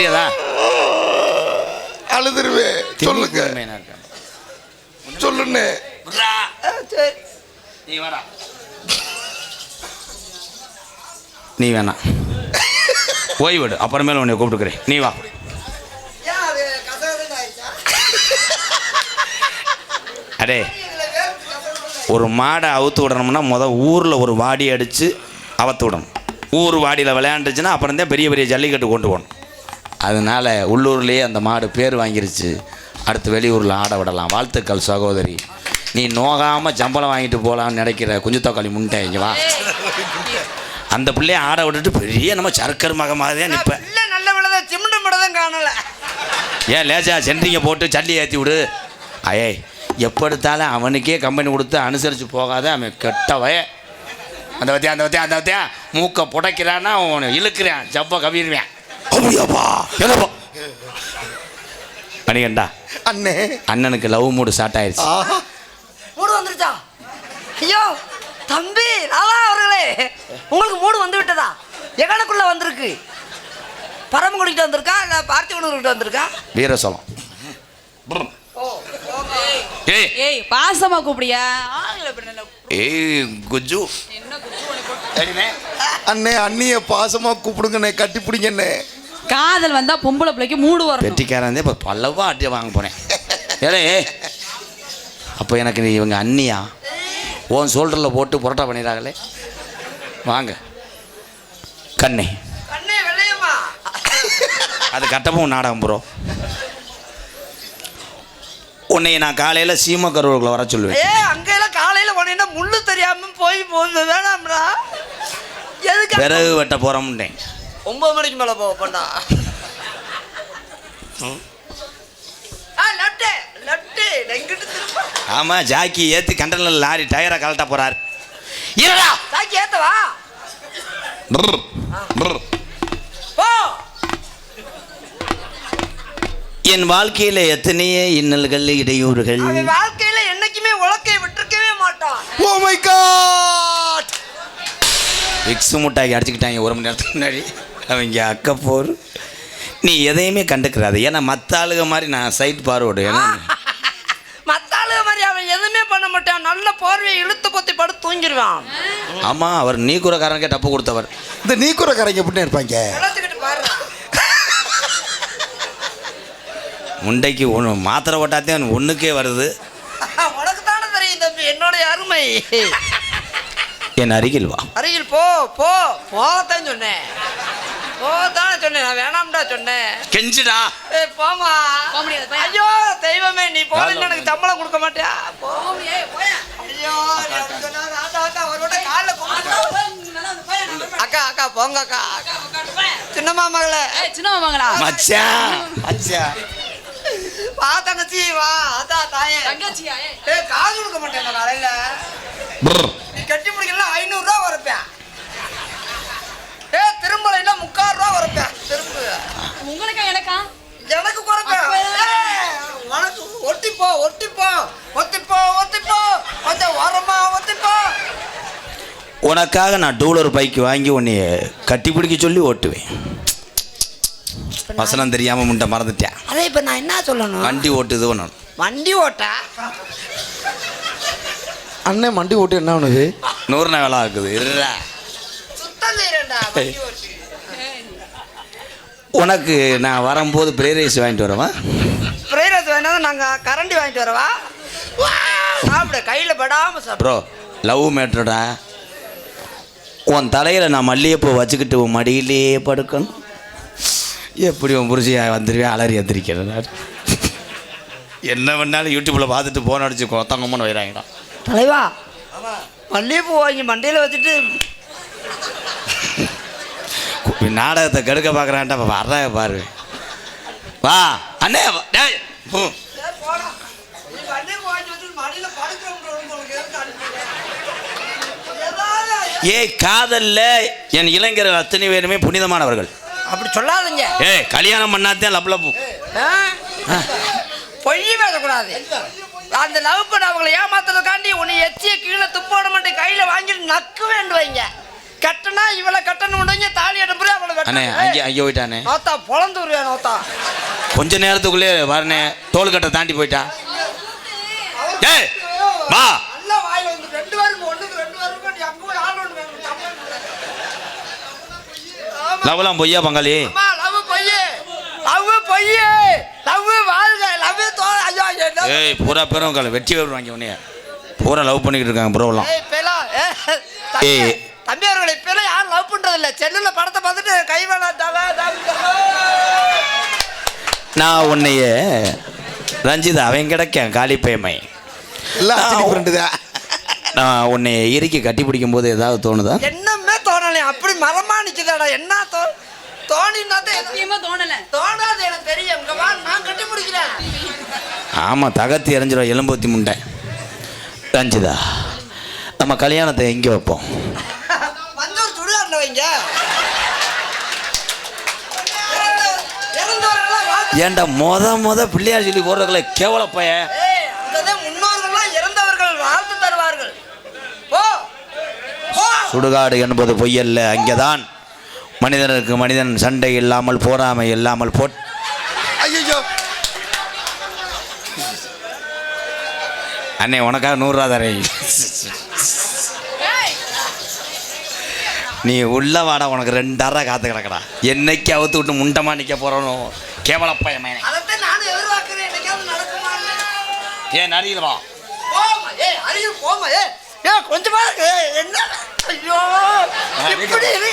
தெரியாதா? அழுதுருவேன் சொல்லுங்க. சரி. நீ வேணா நீ வேணாம். ஓய்விடு அப்புறமேல உன்னை கூப்பிட்டுக்கிறேன். நீ வா? அடே ஒரு மாடை அவுத்து விடணும்னா முத ஊரில் ஒரு வாடி அடித்து அவத்து விடணும். ஊர் வாடியில் விளையாண்டுச்சுன்னா அப்புறம் தான் பெரிய பெரிய ஜல்லிக்கட்டு கொண்டு போகணும். அதனால உள்ளூர்லேயே அந்த மாடு பேர் வாங்கிருச்சு. அடுத்து வெளியூரில் ஆட விடலாம். வாழ்த்துக்கள் சகோதரி. நீ நோகாமல் சம்பளம் வாங்கிட்டு போகலான்னு நினைக்கிற குஞ்சு தக்காளி முன்ட்டேன் இங்கே வா. அந்த பிள்ளைய ஆட விட்டுட்டு பெரிய நம்ம சர்க்கர் மகமாக தான் நிற்பேன் நல்ல விடதான் காணல. ஏன் லேசா சென்ட்ரிங்க போட்டு சல்லி ஏற்றி விடு. அயே எப்போ எடுத்தாலும் அவனுக்கே கம்பெனி கொடுத்து அனுசரித்து போகாத அவன் கெட்டவய அந்த வத்தியா அந்த வத்தியா அந்த வத்தியா மூக்கை புடைக்கிறான்னா அவன் இழுக்கிறான். ஜப்ப கவிடுவேன் அப்படியாப்பா என்னப்பா? மணிகண்டா அண்ணே. அண்ணனுக்கு லவ் மூடு ஸ்டார்ட் ஆயிடுச்சு மூடு வந்துருச்சா? ஐயோ தம்பி ராதா அவர்களே. உங்களுக்கு மூடு வந்து விட்டதா? எகனுக்குள்ள வந்திருக்கு. பரமக்குடிக்கிட்ட வந்திருக்கா? இல்லை பார்த்திவனூர்கிட்ட வந்திருக்கா? வீரசலம் ஏய் ஏய். பாசமா கூப்பிடியா. ஏய் குஜு. அண்ணே அண்ணிய பாசமா கூப்பிடுங்கண்ணே கட்டி பிடிங்கண்ணே. காதல் வந்தா பொம்பளை பிள்ளைக்கு மூடு வரும் பெட்டிக்காரன் இப்போ பல்லவா அட்டி வாங்க போனேன் ஏலே அப்போ எனக்கு நீ இவங்க அண்ணியா? உன் ஷோல்டரில் போட்டு புரோட்டா பண்ணிடுறாங்களே. வாங்க. கண்ணே. அது கட்டமும் நாடகம் ப்ரோ உன்னை நான் காலையில் சீமக்கருவுக்குள்ள வர சொல்லுவேன். ஏ அங்கெல்லாம் காலையில் போனீங்கன்னா முள்ளு தெரியாம போய் போகுது வேணாம்டா. எதுக்கு பிறகு வெட்ட போகிறோம்ட்டேன் ஒன்பது மணிக்கு மேலே போக பண்ணா ஆ லட்டு லட்டு எங்கிட்ட திரும்ப. ஆமாம் ஜாக்கி ஏற்றி கண்டனில் லாரி டயரை கலட்ட போகிறார் இருடா தாக்கி ஏத்தவா? என் வாழ்க்கையில் எத்தனையோ இன்னல்கள் இடையூறுகள். வாழ்க்கையில என்னைக்குமே உலக்கை மாட்டான் ஓ மை காட் விக்ஸ் முட்டாக்கி அடிச்சுக்கிட்டாங்க ஒரு மணி நேரத்துக்கு முன்னாடி. அவங்க அக்க போர். நீ எதையுமே கண்டுக்கிறாது. ஏன்னா மற்ற ஆளுக மாதிரி நான் சைட் பார்வோடு ஏன்னா மத்த ஆளுக மாதிரி அவன் எதுவுமே பண்ண மாட்டான். நல்ல போர்வையை இழுத்து பொத்தி படுத்து தூங்கிடுவான். ஆமாம் அவர் நீ கூறக்காரனுக்கே டப்பு கொடுத்தவர். இந்த நீக்குறக்காரங்க எப்படின்னு இருப்பாங்க? முண்டைக்கு ஒன்று மாத்திரை ஓட்டாத்தே ஒன்றுக்கே வருது உனக்கு தானே தெரியும் தம்பி அருமை என் அருகில் வா. அருகில் போ போ. போகத்தான் சொன்னேன். போகத்தானே சொன்னேன். நான் வேணாம்டா சொன்னேன். கெஞ்சுடா. ஏய் போமா போக முடியாது, போயா. ஐயோ தெய்வமே நீ காலைல எனக்கு சம்பளம் கொடுக்க மாட்டியா? போ. ஐயோ வட்டம் கால்ல கும்பிட்டு. அக்கா அக்கா போங்க அக்கா. சின்னம்மா மகளே. ஏய், சின்ன மாமாங்களா மச்சான். மச்சான். வா தங்கச்சி வா. அத்தா தாயே. தங்கச்சியா. ஏய்? காசு கொடுக்க மாட்டேன் நான் காலையில. நீ கட்டி முடிக்கலாம் ஐநூறுரூவா வரப்பேன். ஏ திரும்பலைன்னா முக்கால் ரூபா வரப்பேன். திரும்ப. உங்களுக்கா எனக்கா? எனக்கு குறைப்பேன் உனக்கு ஒட்டிப்போ ஒட்டிப்போ. ஒத்திப்போ ஒத்திப்போ. கொஞ்சம் ஓரமா ஒத்திப்போ. உனக்காக நான் டூலர் பைக் வாங்கி உன்னை கட்டி பிடிக்க சொல்லி ஓட்டுவேன். வசனம் தெரியாமல் முண்டை மறந்துட்டேன். அதே இப்போ நான் என்ன சொல்லணும்? வண்டி ஓட்டுது நான் வண்டி ஓட்டா? அண்ணன் மண்டி ஓட்டு என்ன பண்ணுது நூறு நாள் வேலை வண்டி ஓட்டு. உனக்கு நான் வரும்போது ப்ரே ரைஸ் வாங்கிட்டு வரவா? ஃப்ரைட் வேணாலும் நாங்கள் கரண்டி வாங்கிட்டு வரவா? சாப்பிட கையில் படாமல் சாப்பிடு. ப்ரோ லவ் மேட்ருடா உன் தலையில் நான் மல்லிகைப்பூ வச்சுக்கிட்டு உன் மடியிலேயே படுக்கணும். எப்படி உன் புருஷியா வந்துருவேன் அலறி எந்திரிக்கிறேன். என்ன பண்ணாலும் யூடியூப்பில் பார்த்துட்டு போன் அடிச்சு கொத்தங்கம்மன்னு வைறாங்கடா தலைவா மல்லிகைப்பூ வாங்கி மண்டையில் வச்சுட்டு நாடகத்தை கெடுக்க பார்க்குறான்டா வர்றா பாரு வா அண்ணே. ஏய் காதல்ல என் இளைஞர்கள் அத்தனை பேருமே புனிதமானவர்கள் அப்படி சொல்லாதீங்க. ஏய் கல்யாணம் பண்ணாதே லப் லப் ஆ? பொய் பேசக்கூடாது. அந்த லவ் பண்ண அவங்களை ஏமாத்துறதுக்காண்டி உன்னை எச்சிய கீழே துப்போட மாட்டேன் கையில வாங்கிட்டு நக்கு வேண்டும் வைங்க. கட்டனா இவளை கட்டணும் முடிஞ்ச தாலி எடுப்புறே அவளை அண்ணே. அங்கே அங்கே போயிட்டானே. நோத்தா பொழந்து வருவேன் நோத்தா. கொஞ்ச நேரத்துக்குள்ளே வரனே. தோள்கட்டை தாண்டி போயிட்டா. ஏய் வா நல்ல வாயில வந்து ரெண்டு பேருக்கு ஒண்ணுக்கு ரெண்டு பேருக்கு நீ அங்க போய் ஆள் ஒண்ணு வேணும் சம்பளம் இல்லை. ஆமா லவ்லாம் பொய்யா பங்காளி அம்மா லவ் பொய்யே லவ் பொய்யே லவ் வாழ்க லவ் தோ ஐயோ ஐயோ என்ன- ஏய் பூரா பேரும் கால வெட்டி வருவாங்க உன்னைய பூரா லவ் பண்ணிக்கிட்டு இருக்காங்க ப்ரோலாம் ஏய் தம்பி ஏய். தம்பி அவர்களை இப்பெல்லாம் யாரும் லவ் பண்றது இல்ல செல்லுல படத்தை பார்த்துட்டு கை வேணா தவ தவ நான் உன்னைய ரஞ்சிதா அவன் கிடைக்க காலிப்பேமை நான் உன்னை இறுக்கி கட்டி பிடிக்கும் போது ஏதாவது தோணுதா? என்னமே தோணலை அப்படி மரமா நிக்குதாடா. என்ன தோ தோணினா சத்தியமா தோணல. தோணாது எனக்கு தெரியும். இங்க வா நான் கட்டி பிடிக்கிறேன் ஆமாம் தகத்தி எறிஞ்சிடும் எலும்பூத்தி முண்டை. ரஞ்சிதா நம்ம கல்யாணத்தை எங்கே வைப்போம்? சுடுகாட்டில் வைங்க. ஏன்டா மொத மொத பிள்ளையார் சொல்லி போடுறதுல கேவல பைய ஏய், அங்கதான் முன்னோர்கள்லாம் இறந்தவர்கள் வாழ்த்து தருவார்கள் போ போ சுடுகாடு என்பது பொய்யல்ல அங்கேதான் மனிதனுக்கு மனிதன் சண்டை இல்லாமல் போராமை இல்லாமல் போட் ஐயோ அண்ணே உனக்காக நூறுரூவா தரேன். நீ உள்ள வாடா உனக்கு ரெண்டாயிரம் காத்து கிடக்கடா. என்னைக்கு அவுத்து விட்டு முண்டமா நிற்க போறனோ கேவல பையன் அதைத்தான் நானும் எதிர்பார்க்கிறேன். என்னைக்காவது நடக்குமா? ஏன் நரியில் வா. போமா ஏ அறிவு போமா ஏ ஏ கொஞ்சமா ஏ என்ன? ஐயோ இப்படி இப்படி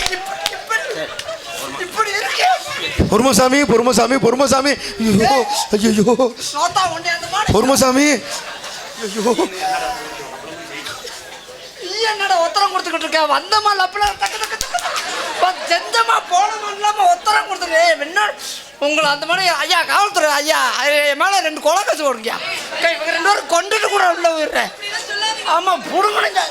இப்படி இப்படி இருக்கே. பொறுமசாமி பொறுமசாமி பொறுமசாமி. ஐயோ ஐயோ பொறுமசாமி. ஐயோ என்னடா உத்தரம் கொடுத்துக்கிட்டு இருக்க? வந்தமா லப்பல. செஞ்சமா போனமா இல்லாம உத்தரம் கொடுத்துரு. என்ன உங்களை அந்த மாதிரி ஐயா காவல்துறை ஐயா என் மேல ரெண்டு கொலை கசு போடுங்க இவங்க ரெண்டு பேரும் கொண்டுட்டு கூட உள்ள போயிடுறேன். ஆமா புடுங்கணுங்க.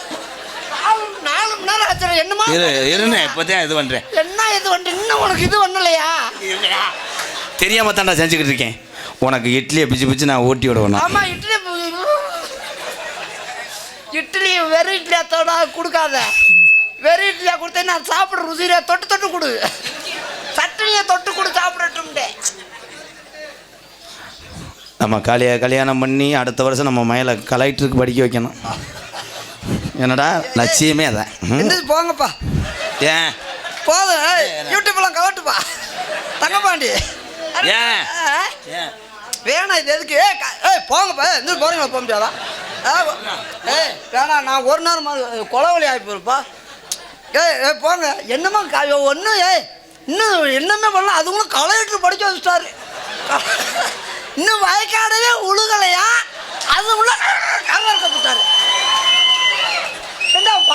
நாலு- நாலு மணி நேரம் ஆச்சு என்னமா இரு இருண்ணே இப்போதான் இது பண்ணுறேன் என்ன இது வந்து இன்னும் உனக்கு இது பண்ணலையா? தெரியாம தான்டா செஞ்சுக்கிட்டு இருக்கேன். உனக்கு இட்லியை பிச்சு பிச்சு நான் ஊட்டி விடுவேன் ஆமா இட்லி இட்லி வெறும் இட்லியா தொட கொடுக்காத. வெறும் இட்லியா கொடுத்தேன் நான் சாப்பிட ருசியா தொட்டு தொட்டு கொடு. சட்னியை தொட்டு கொடு சாப்பிடட்டும்டே. நம்ம கல்யா கல்யாணம் பண்ணி அடுத்த வருஷம் நம்ம மயில கலெக்டருக்கு படிக்க வைக்கணும். என்னடா லட்சியமே அதான். எந்திரிச்சு போங்கப்பா. ஏன்? போதும் யூடியூப்லாம் கவட்டுப்பா தங்கப்பாண்டி ஏன்? வேணாம் இது எதுக்கு? ஏய் க- போங்கப்பா. எந்திரிச்சு போறீங்களா? போக முடியாதா? ஏய் வேணாம் நான் ஒரு நேரம் கொலவழி ஆகி போயிருப்பா. ஏய் ஏய் போங்க. என்னம்மா ஒன்றும் ஏய் இன்னும் என்னமே பண்ணலாம் அதுங்களும் கலெக்டர் படிக்க வச்சுட்டாரு. இன்னும் வயக்காடவே உழுகலையா? அது உள்ள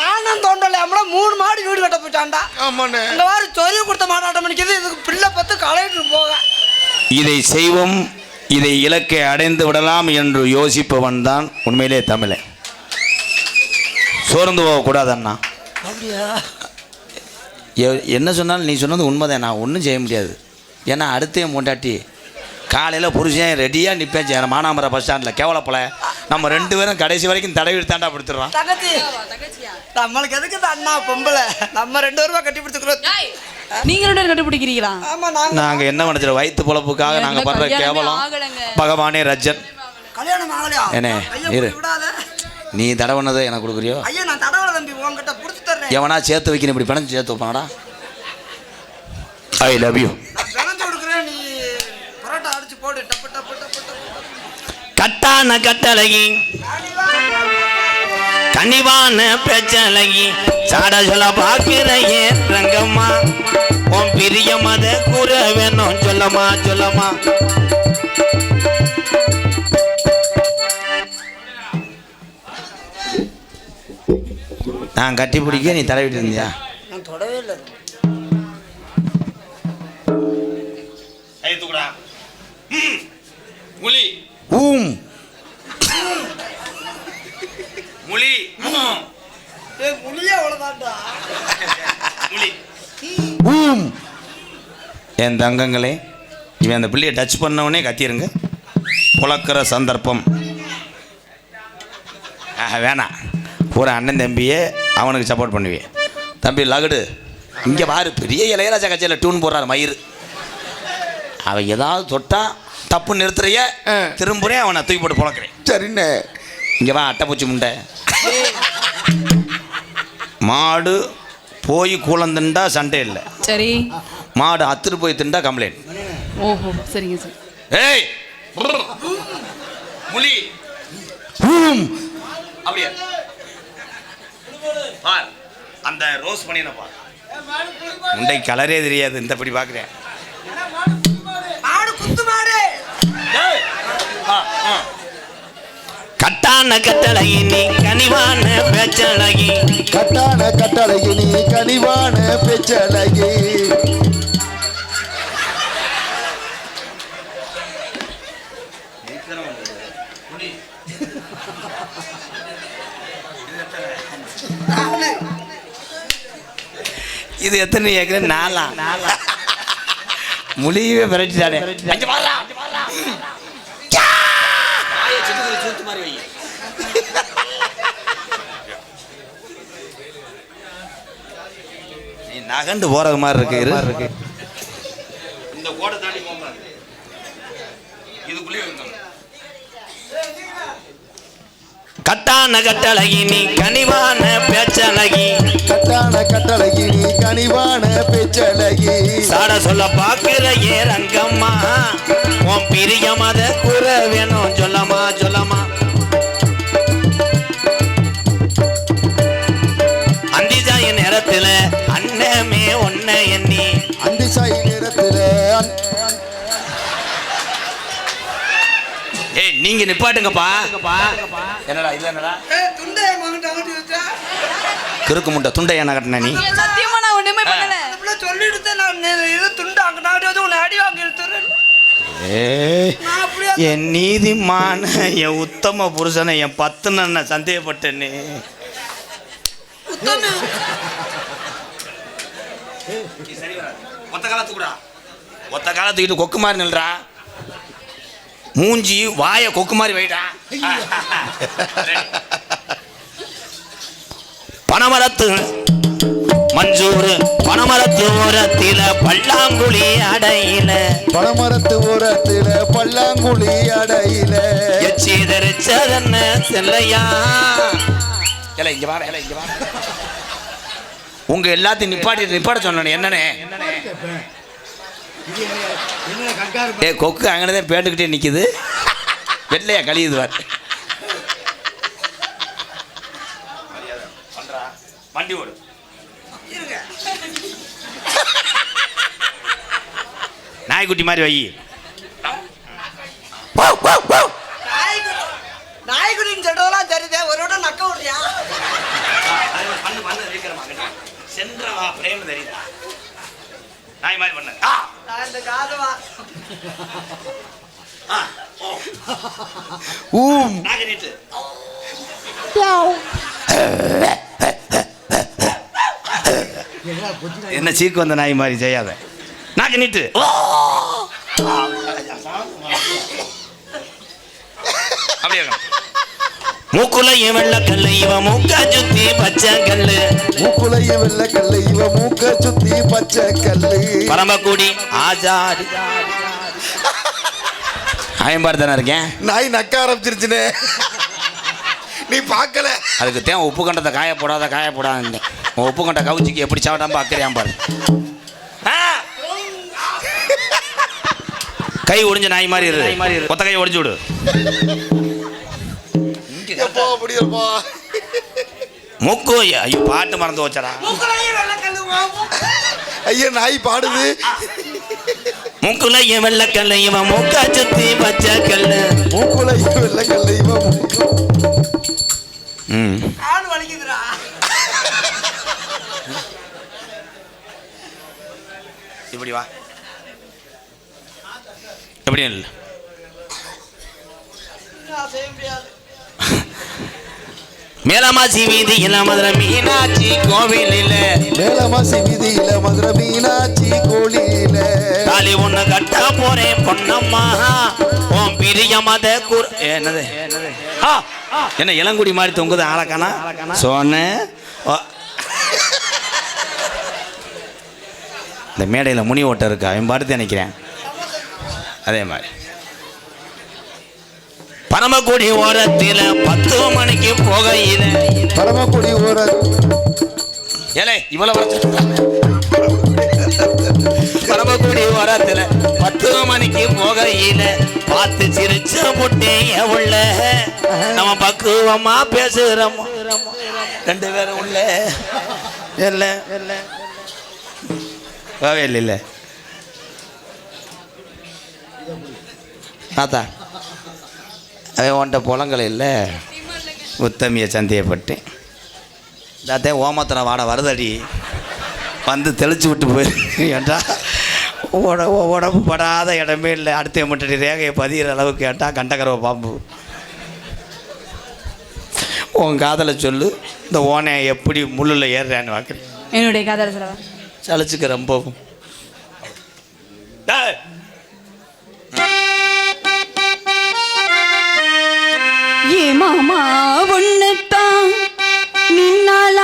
வானம் தோண்டலையாமல மூணு மாடி வீடு கட்ட போயிட்டான்டா. ஆமாண்ணே. இந்த மாதிரி சொரிய கொடுத்த மாட்டாட்டம் பண்ணிக்கிறது இதுக்கு பிள்ளை பத்து கலெக்டர் போக. இதை செய்வோம் இதை இலக்கை அடைந்து விடலாம் என்று யோசிப்பவன் தான் உண்மையிலே தமிழன் சோர்ந்து போகக்கூடாது அண்ணா அப்படியா? எ- என்ன சொன்னாலும் நீ சொன்னது உண்மைதான் நான் ஒன்றும் செய்ய முடியாது. ஏன்னா அடுத்த மூண்டாட்டி காலையில் புருஷன் ரெடியாக நிற்பேன் மானாமர பஸ் ஸ்டாண்டில். கேவலப்பல நம்ம ரெண்டு பேரும் கடைசி வரைக்கும் தடவி தாண்டா படுத்துடுறான் தங்கச்சி. நம்மளுக்கு எதுக்கு இந்த அண்ணா பொம்பளை? நம்ம ரெண்டு பேருமா கட்டி பிடிச்சுக்கிறோம் ஏய், நீங்க ரெண்டு பேரும் கண்டுபிடிக்கிறீங்களா ஆமா நாங்க. நாங்கள் என்ன நினச்சிடும் வயிற்று பொழப்புக்காக நாங்கள் படுற கல்யாணமே கேவலம். பகவானே ரஜன். கல்யாணம் ஆகலையா? என்னே, இரு. நீ தடவுனதை எனக்கு கொடுக்குறியோ? ஐயா நான் தடவலை தம்பி உன்கிட்ட புடிச்சு தர்றேன். எவனா சேர்த்து வைக்கணும் இப்படி பிணைஞ்சு சேர்த்து வைப்பாங்கடா ஐ லவ் யூ நான் பிணைஞ்சு கொடுக்குறேன் நீ பரோட்டா அடிச்சு போடு டப்பு டப்பு டப்பு டப்பு கட்டான கட்டழகி கனிவான பேச்சழகி சாட சொல்ல பாக்கிற ஏன் ரங்கம்மா. உன் பிரிய மத கூற வேணும் சொல்லமா சொல்லமா. நான் கட்டி பிடிக்க நீ தடவிட்டு இருந்தியா நான் தொடவே இல்லை. முலி ஊம். முலி ஊம். என் தங்கங்களே இவன் அந்த பிள்ளையை டச் பண்ணவனே கத்திருங்க. புழக்கிற சந்தர்ப்பம். ஆஹா, வேணாம். பூரா அண்ணன் தம்பியே அவனுக்கு சப்போர்ட் பண்ணுவேன் தம்பி லகுடு. இங்கே பாரு பெரிய இளையராஜா கட்சியில் டியூன் போடுறாரு மயிறு. அவன் ஏதாவது தொட்டா தப்பு நிறுத்துறைய. திரும்புறேன் அவனை தூக்கி போட்டு புழக்கிறேன். சரிண்ணே. இங்கே வா அட்டைப்பூச்சி முண்டை. மாடு போய் கூலம் திண்டா சண்டை இல்லை. சரி. மாடு அத்துட்டு போய் திண்டா கம்ப்ளைண்ட் ஓஹோ சரிங்க சார். ஏய்! முலி அப்படியே. பார் அந்த ரோஸ் பண்ணின பார். முண்டை கலரே தெரியாது இந்த படி பார்க்குறேன் மாடு குத்து மாடு கட்டான கட்டழகி நீ கனிவான பேச்சழகி கட்டான கட்டழகி நீ கனிவான பெச்சழகி இது எத்தனை ஏக்கர்? நாலா. முழியவே விரட்டிட்டானே அங்க வாடா, அங்க வாடா. யா! வாயை சுத்துது, சுத்து மாதிரி வை. நீ நகண்டு போறது மாதிரி இருக்கு இரு. இந்த கோடை தாண்டி போக இதுக்குள்ளேயே கட்டான கட்டழகி நீ கனிவான பேச்சழகி. கட்டான கட்டழகி நீ கனிவான பெச்சழகி. சாட சொல்ல பாக்குற ஏ ரங்கம்மா உன் பிரியம் அத கூற வேணும் சொல்லமா சொல்லமா. நீங்க நிப்பாட்டுங்கப்பா. என்னடா இது என்னடா? கிறுக்கு முட்டை துண்டை என்ன கட்டின நீ? சத்தியமா நான் ஒண்ணுமே பண்ணல. சொல்லிட்டு நான் இது துண்டு உன்னை அடி வாங்கி என் நீதிமான என் உத்தம புருஷனை என் பத்து நான் சந்தேகப்பட்டேனே உத்தமி. ஒத்த காலத்துக்குடா ஒத்த காலத்துக்கிட்டு கொக்கு மாதிரி நில்றா. மூஞ்சி வாய கொக்கு மாதிரி வைடா. பனமரத்து மஞ்சூர் பனமரத்து ஓரத்தில பல்லாங்குழி அடையில. பனமரத்து ஓரத்துல பல்லாங்குழி அடையில. எச்சீதரிச்சதன்ன செல்லையா. ஏல இங்க வாடா ஏல இங்க வா உங்க எல்லாத்தையும் நிப்பாட்டி நிப்பாட்ட சொன்னேன் என்னனே? ஏ கொக்கு அங்கனதான் பேண்டுக்கிட்டே நிக்குது. வெள்ளையா கழியுது வார் வண்டி ஓடு. நாய்க்குட்டி மாதிரி வை. நாய்க்குட்டி நாய்க்குட்டின்னு சொல்றதெல்லாம் தெரியுதே ஒரு விட நக்க விடுறியா? சென்றவா பிரேம் தெரியுதா? நாய் மாதிரி பண்ணு. ஊம். என்ன சீக்கு வந்த நாய் மாதிரி செய்யாத நாக்கு நீட்டு. அப்படியே இருக்கணும். மூக்குல இவன் வெள்ளக்கல்லு இவன் மூக்கா சுத்தி பச்சை கல்லு. மூக்குலைய வெள்ள கல்லு இவ மூக்க சுத்தி பச்சை கல்லு. பரமக்குடி ஆஜாடி ஐயம்பாடு தானே இருக்கேன்? நாய் நக்க ஆரம்பிச்சிருச்சுனே. நீ பார்க்கல. அதுக்கு தேன் உப்பு கண்டத்தை காய போடாத காய போடாத உப்பு கண்ட கவுச்சிக்கு எப்படி சாப்பிடாம அக்கறையாம் பாரு. ஆ! கை ஒடிஞ்ச நாய் மாதிரி இரு. கொத்த கை ஒடிஞ்சு விடு. எப்போ முடியப்பா. ஐயோ பாட்டு மறந்து வச்சடா மூக்கலையும் வெள்ளக்கல்லு ஐயா நாய் பாடுது. மூக்குல என் வெள்ளக்கல்ல இவன் மூக்கா சுத்தி பச்சை கல்லு. மூக்குலைய வெள்ள கல்லு இவ மூக்க ம் இப்படி வா. எப்படி இல்லை. நான் செய்ய முடியாது. மேலமாசி வீதியில் மதுரை மீனாட்சி கோவிலில். மேலமாசி வீதியில மதுரை மீனாட்சி கோழியில தாலி ஒண்ணு கட்ட போறேன் பொன்னம்மா. உன் பிரிய மத குர் என்னது? என்ன இளங்குடி மாதிரி தொங்குது ஆளக்கானா சொன்ன. இந்த மேடையில் முனி ஓட்டம் இருக்கு அவன் பாடுத்து நினைக்கிறேன். அதே மாதிரி. பரமக்குடி ஓரத்தில் பத்து மணிக்கு போகையில். பரமக்குடி ஊர ஏலே இவ்வளவு பரமக்குடி ஓரத்தில் பத்து மணிக்கு போகையில் பார்த்து சிரிச்ச முட்டே உள்ள. நம்ம பக்குவமா பேசுகிறோம் ரெண்டு பேரும் உள்ள. இல்ல. இல்லை இல்லை தாத்தா. அவன் உன்ட்ட புலங்கள் இல்லை. உத்தமிய சந்தேகப்பட்டு தாத்தே ஓமத்தில் வாட வருதடி. வந்து தெளிச்சு விட்டு போயிரு ஏன்டா உட உடம்பு படாத இடமே இல்லை. அடுத்த முட்டடி ரேகையை பதிகிற அளவுக்கு கேட்டா கண்டகரவ பாம்பு? உன் காதலை சொல்லு. இந்த ஓனை எப்படி முள்ளில் ஏறுறான்னு பார்க்குறேன். என்னுடைய காதல செலவா சளிச்சுக்க ரொம்பவும். ஏ மாமா ஒன்னுத்தான் நின்னால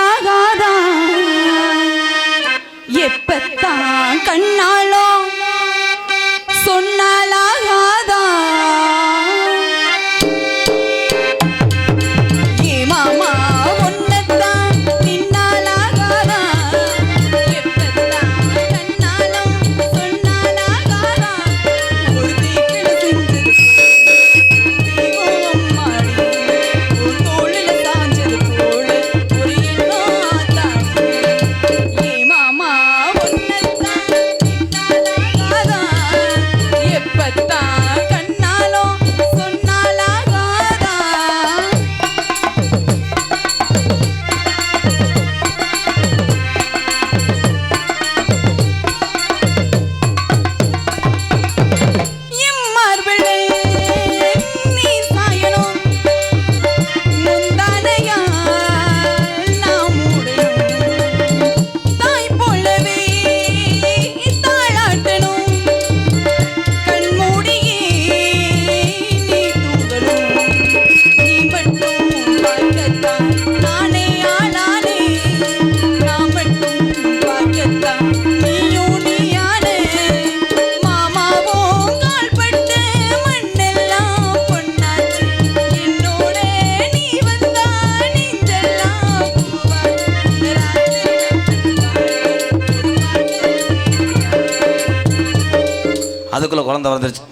அதுக்குள்ள குழந்தை வந்துருச்சு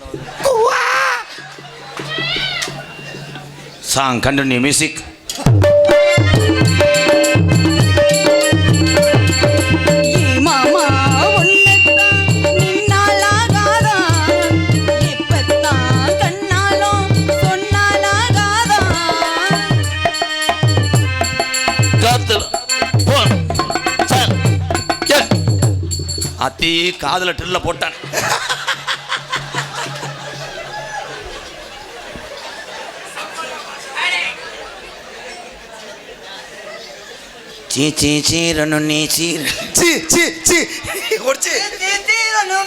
சாங் கண்டினியூ மியூசிக். அத்தி காதுல ட்ரில்ல போட்டான். சீ சீ சீரனு நீ சீர் சீ சீ சீ. ஒடிச்சு சீரனு